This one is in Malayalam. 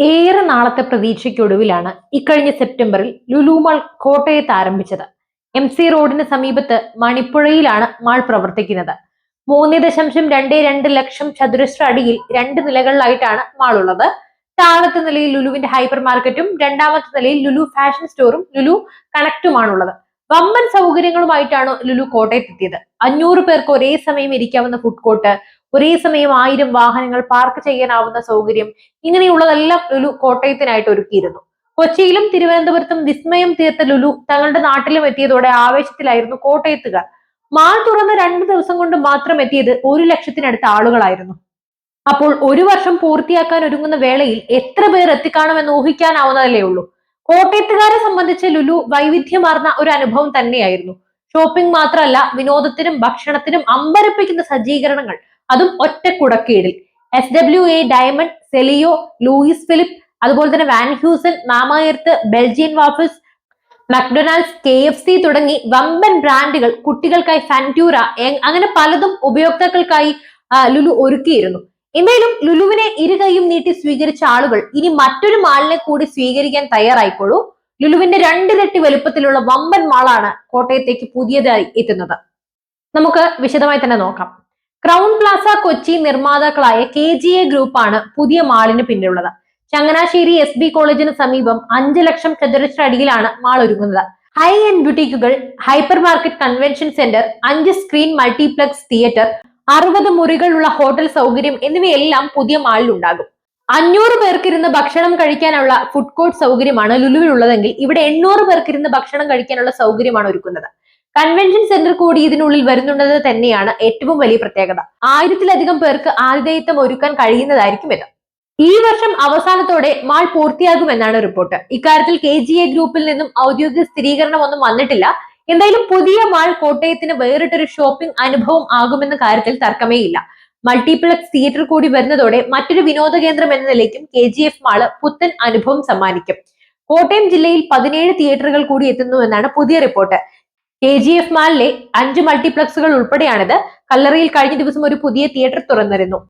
ഏറെ നാളത്തെ പ്രതീക്ഷയ്ക്കൊടുവിലാണ് ഇക്കഴിഞ്ഞ സെപ്റ്റംബറിൽ ലുലു മാൾ കോട്ടയത്ത് ആരംഭിച്ചത്. എം സി റോഡിന് സമീപത്ത് മണിപ്പുഴയിലാണ് മാൾ പ്രവർത്തിക്കുന്നത്. മൂന്ന് ദശാംശം രണ്ട് രണ്ട് ലക്ഷം ചതുരശ്ര അടിയിൽ രണ്ട് നിലകളിലായിട്ടാണ് മാൾ ഉള്ളത് താഴത്തെ നിലയിൽ ലുലുവിന്റെ ഹൈപ്പർ മാർക്കറ്റും രണ്ടാമത്തെ നിലയിൽ ലുലു ഫാഷൻ സ്റ്റോറും ലുലു കണക്റ്റുമാണ് ഉള്ളത് വമ്പൻ സൗകര്യങ്ങളുമായിട്ടാണ് ലുലു കോട്ടയത്ത് എത്തിയത് അഞ്ഞൂറ് പേർക്ക് ഒരേ സമയം ഇരിക്കാവുന്ന ഫുഡ് കോർട്ട് ഒരേ സമയം ആയിരം വാഹനങ്ങൾ പാർക്ക് ചെയ്യാനാവുന്ന സൗകര്യം ഇങ്ങനെയുള്ളതെല്ലാം ലുലു കോട്ടയത്തിനായിട്ട് ഒരുക്കിയിരുന്നു. കൊച്ചിയിലും തിരുവനന്തപുരത്തും വിസ്മയം തീർത്ത ലുലു തങ്ങളുടെ നാട്ടിലും എത്തിയതോടെ ആവേശത്തിലായിരുന്നു കോട്ടയത്തുകാർ. മാൾ തുറന്ന് രണ്ട് ദിവസം കൊണ്ട് മാത്രം എത്തിയത് ഒരു ലക്ഷത്തിനടുത്ത ആളുകളായിരുന്നു. അപ്പോൾ ഒരു വർഷം പൂർത്തിയാക്കാൻ ഒരുങ്ങുന്ന വേളയിൽ എത്ര പേർ എത്തിക്കാണമെന്ന് ഊഹിക്കാനാവുന്നതല്ലേ ഉള്ളൂ. കോട്ടയത്തുകാരെ സംബന്ധിച്ച് ലുലു വൈവിധ്യമാർന്ന ഒരു അനുഭവം തന്നെയായിരുന്നു. ഷോപ്പിംഗ് മാത്രമല്ല വിനോദത്തിനും ഭക്ഷണത്തിനും അമ്പരപ്പിക്കുന്ന സജ്ജീകരണങ്ങൾ അതും ഒറ്റ കുടക്കീടിൽ. S W A diamond Celio Louis Philippe അതുപോലെ തന്നെ Van Heusen Mamaearth Belgian waffles McDonald's K F C തുടങ്ങി വമ്പൻ ബ്രാൻഡുകൾ കുട്ടികൾക്കായി ഫാന്റ്യൂറ അങ്ങനെ പലതും ഉപയോക്താക്കൾക്കായി ലുലു ഒരുക്കിയിരുന്നു. എന്തായാലും ലുലുവിനെ ഇരുകൈയും നീട്ടി സ്വീകരിച്ച ആളുകൾ ഇനി മറ്റൊരു മാളിനെ കൂടി സ്വീകരിക്കാൻ തയ്യാറായിക്കോളൂ. ലുലുവിന്റെ രണ്ടിരട്ടി വലുപ്പത്തിലുള്ള വമ്പൻ മാളാണ് കോട്ടയത്തേക്ക് പുതിയതായി എത്തുന്നത്. നമുക്ക് വിശദമായി തന്നെ നോക്കാം. ക്രൗൺ പ്ലാസ കൊച്ചി നിർമ്മാതാക്കളായ കെ ജി എ ഗ്രൂപ്പാണ് പുതിയ മാളിന് പിന്നിലുള്ളത്. ചങ്ങനാശ്ശേരി എസ് ബി കോളേജിന് സമീപം അഞ്ചു ലക്ഷം ചതുരശ്ര അടിയിലാണ് മാൾ ഒരുങ്ങുന്നത്. ഹൈ എൻഡ് ബ്യൂട്ടിക്കുകൾ ഹൈപ്പർ മാർക്കറ്റ് കൺവെൻഷൻ സെന്റർ അഞ്ച് സ്ക്രീൻ മൾട്ടിപ്ലക്സ് തിയേറ്റർ അറുപത് മുറികളുള്ള ഹോട്ടൽ സൗകര്യം എന്നിവയെല്ലാം പുതിയ മാളിൽ ഉണ്ടാകും. അഞ്ഞൂറ് പേർക്കിരുന്ന് ഭക്ഷണം കഴിക്കാനുള്ള ഫുഡ് കോർട്ട് സൗകര്യമാണ് ലുലുവിലുള്ളതെങ്കിൽ ഇവിടെ എണ്ണൂറ് പേർക്കിരുന്ന് ഭക്ഷണം കഴിക്കാനുള്ള സൗകര്യമാണ് ഒരുക്കുന്നത്. കൺവെൻഷൻ സെന്റർ കൂടി ഇതിനുള്ളിൽ വരുന്നുണ്ടെന്ന് തന്നെയാണ് ഏറ്റവും വലിയ പ്രത്യേകത. ആയിരത്തിലധികം പേർക്ക് ആതിഥേയത്വം ഒരുക്കാൻ കഴിയുന്നതായിരിക്കും ഇത്. ഈ വർഷം അവസാനത്തോടെ മാൾ പൂർത്തിയാകുമെന്നാണ് റിപ്പോർട്ട്. ഇക്കാര്യത്തിൽ കെ ജി എ ഗ്രൂപ്പിൽ നിന്നും ഔദ്യോഗിക സ്ഥിരീകരണം ഒന്നും വന്നിട്ടില്ല. എന്തായാലും പുതിയ മാൾ കോട്ടയത്തിന് വേറിട്ടൊരു ഷോപ്പിംഗ് അനുഭവം ആകുമെന്ന കാര്യത്തിൽ തർക്കമേ ഇല്ല മൾട്ടിപ്ലക്സ് തിയേറ്റർ കൂടി വരുന്നതോടെ മറ്റൊരു വിനോദ കേന്ദ്രം എന്ന നിലയ്ക്കും കെ ജി എഫ് മാൾ പുത്തൻ അനുഭവം സമ്മാനിക്കും. കോട്ടയം ജില്ലയിൽ പതിനേഴ് തിയേറ്ററുകൾ കൂടി എത്തുന്നുവെന്നാണ് പുതിയ റിപ്പോർട്ട്. കെ ജി എഫ് മാളിലെ അഞ്ച് മൾട്ടിപ്ലക്സുകൾ ഉൾപ്പെടെയാണിത്. കല്ലറയിൽ കഴിഞ്ഞ ദിവസം ഒരു പുതിയ തിയേറ്റർ തുറന്നിരുന്നു.